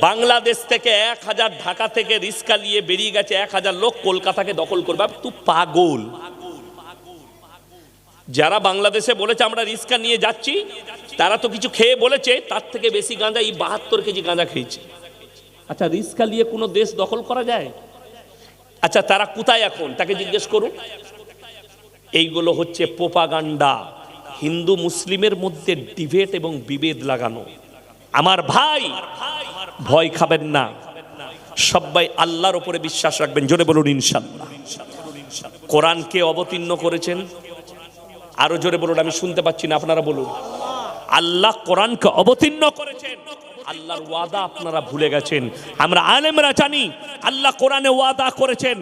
বাংলাদেশ থেকে এক হাজার ঢাকা থেকে রিস্কা নিয়ে বেরিয়ে গেছে, এক হাজার লোক কলকাতাকে দখল করবে। তুই পাগল। যারা বাংলাদেশে বলেছে আমরা রিস্কা নিয়ে যাচ্ছি, তারা তো কিছু খেয়ে বলেছে, তার থেকে বেশি গাঁজা এই বাহাত্তর কেজি গাঁজা খেয়েছে। আচ্ছা রিস্কা নিয়ে কোনো দেশ দখল করা যায়? আচ্ছা তারা কোথায় এখন? তাকে জিজ্ঞেস করুন। এইগুলো হচ্ছে পোপাগান্ডা হিন্দু মুসলিমের মধ্যে ডিবেট এবং বিভেদ লাগানো। আমার ভাই ভয় খাবেন না। সবাই আল্লাহর উপরে বিশ্বাস রাখবেন, জোরে বলুন ইনশাল্লাহ কোরআনকে অবতীর্ণ করেছেন। আরও জোরে বলুন, আমি শুনতে পাচ্ছি না, আপনারা বলুন। আল্লাহ কোরআনকে অবতীর্ণ করেছেন। আল্লাহর ওয়াদা আপনারা ভুলে গেছেন। আমরা আলেমরা জানি, আল্লাহ কোরআনে ওয়াদা করেছেন।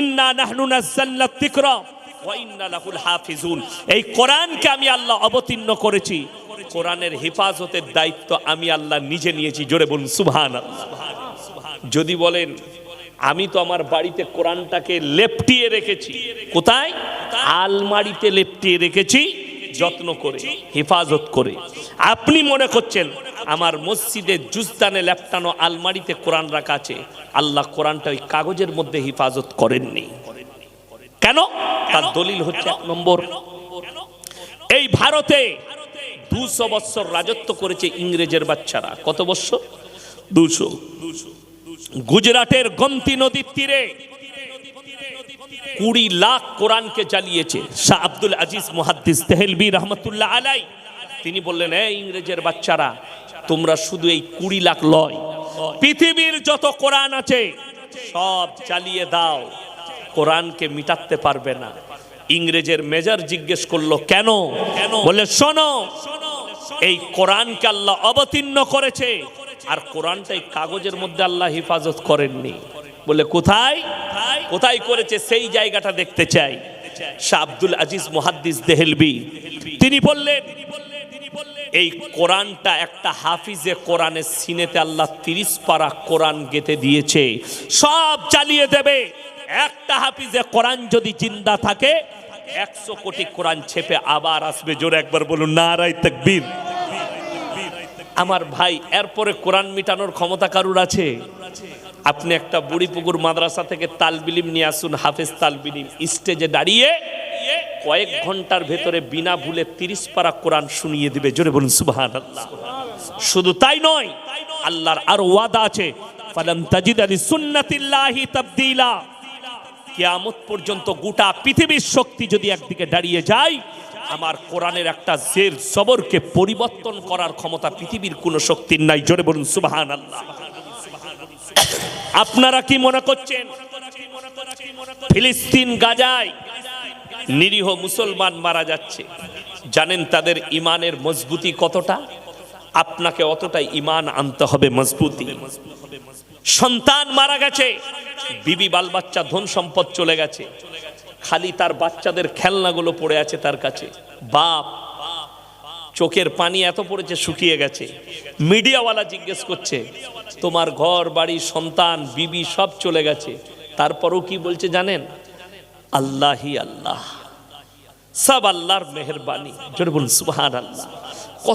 ইন্না নাহনু নাযালনা যিকরা ওয়া ইন্না লাহুল হাফিজুন। এই কোরআনকে আমি আল্লাহ অবতীর্ণ করেছি। কোরআনের হেফাজতের দায়িত্ব আমি আল্লাহ নিজে নিয়েছি। জোরে বলুন, সুবহানাল্লাহ। যদি বলেন, আমি তো আমার বাড়িতে কোরআনটাকে লেপটিয়ে রেখেছি। কোথায়? আলমারিতে লেপটিয়ে রেখেছি, যত্ন করে, হেফাজত করে। আপনি মনে করছেন, আমার মসজিদে জুস্তানে লেপটানো আলমারিতে কোরআন রাখা আছে? আল্লাহ কোরআনটা ওই কাগজের মধ্যে হেফাজত করেননি। কেন? তার দলিল হচ্ছে এক নম্বর। এই ভারতে দুশো বৎসর রাজত্ব করেছে ইংরেজের বাচ্চারা। কত বৎসর দুশো। গুজরাটের গমতি নদীর তীরে কুড়ি লাখ কোরআনকে জ্বালিয়েছে শাহ আব্দুল আজিজ মুহাদ্দিস তেহেলবি রহমতুল্লাহ আলাই। তিনি বললেন, এই ইংরেজের বাচ্চারা, তোমরা শুধু এই কুড়ি লাখ লয়। পৃথিবীর যত কোরআন আছে, সব চালিয়ে দাও। কোরআনকে মিটাতে পারবে না। ইংরেজের মেজর জিজ্ঞেস করল, কেন? কেন বলে শোনো এই কোরআনকে আল্লাহ অবতীর্ণ করেছে। আর কোরআনটা এই কাগজের মধ্যে আল্লাহ হেফাজত করেননি। বলে, কোথায়? কোথায় করেছে? সেই জায়গাটা দেখতে চাই। শাহ আব্দুল আজিজ মুহাদ্দিস দেহেলবি, তিনি বললেন, এই কোরআনটা একটা হাফিজে কোরআনের সিনেতে আল্লাহ তিরিশ পারা কোরআন গেতে দিয়েছে। সব চালিয়ে দেবে। একটা হাফিজে কোরআন যদি জিন্দা থাকে একশো কোটি কোরআন ছেপে আবার আসবে। জোরে একবার বলুন নারাই তকবীর। আমার ভাই, এরপরে কোরআন মিটানোর ক্ষমতা কারুর আছে? আপনি একটা বুড়িপুকুর মাদ্রাসা থেকে তালবিলিম নিয়ে আসুন, হাফেজ তালবিলিম। স্টেজে দাঁড়িয়ে কয়েক ঘণ্টার ভেতরে বিনা ভুলে তিরিশ পারা কোরআন শুনিয়ে দিবে। জোরে বলুন সুবাহান আল্লাহ শুধু তাই নয়, আল্লাহর আরও ওয়াদা আছে ফালাম তাজিদ আলী সুন্নাতিল্লাহি তাবদিলা। কিয়ামত পর্যন্ত গোটা পৃথিবীর শক্তি যদি একদিকে দাঁড়িয়ে যায়, আমার কোরআনের একটা জের জবরকে পরিবর্তন করার ক্ষমতা পৃথিবীর কোনো শক্তির নাই। জোরে বলুন সুবাহান আল্লাহ আপনারা কি মনে করছেন? ফিলিস্তিন গাজায় নিরীহ মুসলমান মারা যাচ্ছে। জানেন তাদের ইমানের মজবুতি কতটা? আপনাকে অতটাই ইমান আনতে হবে মজবুতি। সন্তান মারা গেছে, বিবি বাল বাচ্চা ধন সম্পদ চলে গেছে, খালি তার বাচ্চাদের খেলনাগুলো পড়ে আছে তার কাছে। বাপ, চোখের পানি এত পড়েছে শুকিয়ে গেছে। মিডিয়াওয়ালা জিজ্ঞেস করছে, তোমার ঘর, বাড়ি, সন্তান, বিবি সব চলে গেছে। তারপরও কি বলছে জানেন? আল্লাহি আল্লাহ। সব আল্লাহর মেহরবানি। জোরে বলুন সুবহান আল্লাহ কত